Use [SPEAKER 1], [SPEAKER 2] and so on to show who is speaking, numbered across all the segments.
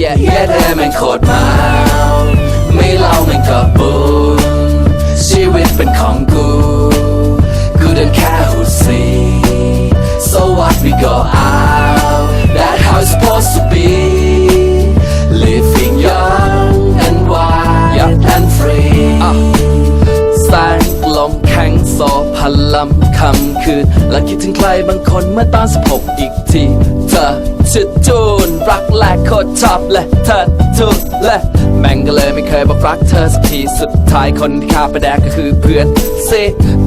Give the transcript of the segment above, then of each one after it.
[SPEAKER 1] แย่แย่แท้แม่งโคตรเมาไม่เล่าแม่งก็บุญชีวิตเป็นของกู กูเดินแค่หูสี so what we go out that how it's supposed to be living young and wild and free แสงลมแข็งโซพลัมคำคืนและคิดถึงใครบางคนเมื่อตอนสิบหกอีกที เธอชื่อจูนรักแรกโคตรชอบและเธอจูนและแม่งก็เลยไม่เคยบอกรักเธอสักทีสุดท้ายคนที่ข้าไปแดกก็คือเพื่อนเซ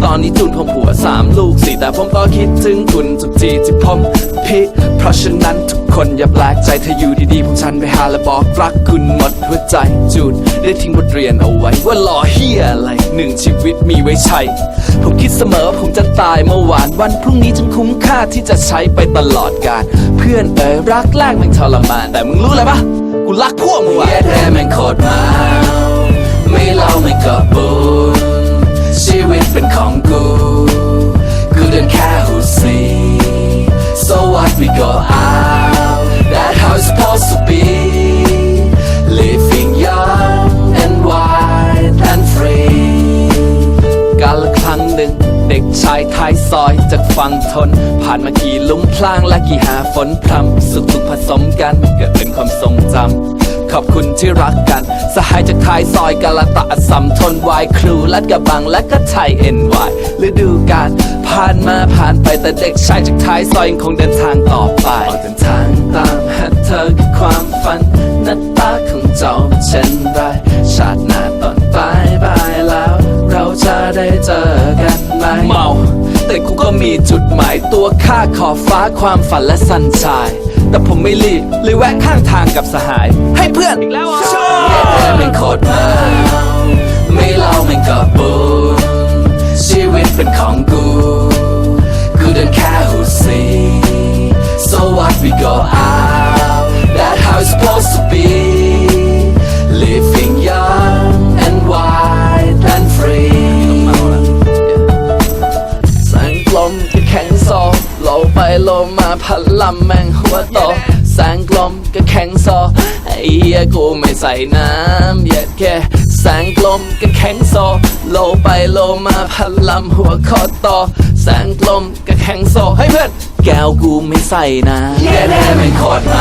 [SPEAKER 1] ตอนนี้จูนของผัวสามลูกสี่แต่ผมก็คิดถึงคุณทุกทีที่ผมพิเพราะฉะนั้นทุกคนอย่าแปลกใจถ้าอยู่ดีๆผมฉันไปหาและบอกรักคุณหมดหัวใจจูนได้ทิ้งบทเรียนเอาไว้ว่ารอเฮียอะไร หนึ่งชีวิตมีไว้ใช้ ผมคิดเสมอว่าผมจะตายเมื่อวานวันพรุ่งนี้จึงคุ้มค่าที่จะใช้ไปตลอดกาลเพื่อนเอ๋ยรักแรกมันทรมาน แต่มึงรู้อะไรปะกูรักพวกมึงว่ะแท้แม่งโคตรมาายซอยจากฝั่งทน ผ่านมากี่ลุมพลางและกี่หาฝนพรำสุขทุขผสมกันเกิดเป็นความทรงจำขอบคุณที่รักกัน สหายจากท้ายซอยกาลตะอสัมทนวายครูและกระบังและก็ไทยเอ็นวายฤดูกาลผ่านมาผ่านไปแต่เด็กชายจากท้ายซอยยังคงเดินทางต่อไปออกเดินทางตามหาเธอคือความฝันหน้าตาของเจ้าเป็นเช่นไรชาติ มีจุดหมายตัวค่าขอบฟ้าความฝันและสันชาย แต่ผมไม่รีบเลยแวะข้างทางกับสหาย ให้เพื่อนอีกแล้วอะไม่โคตรเมาไม่เล่าไม่ก็บุญชีวิตเป็นของกู กูเดินแค่หูสี so what we go out that how it's supposed to be โลไปโลมาพัดลำแมงหัวโตแสงกลมก็แข็งโซไอ้เหี้ยกูไม่ใส่น้ำเหย็ดแค่แสงกลมก็แข็งโซโลไปโลมาพัดลำหัวคอโตแสงกลมก็แข็งโซให้เพื่อนแก้วกูไม่ใส่น้ำแย่แน่ไม่โคตรมา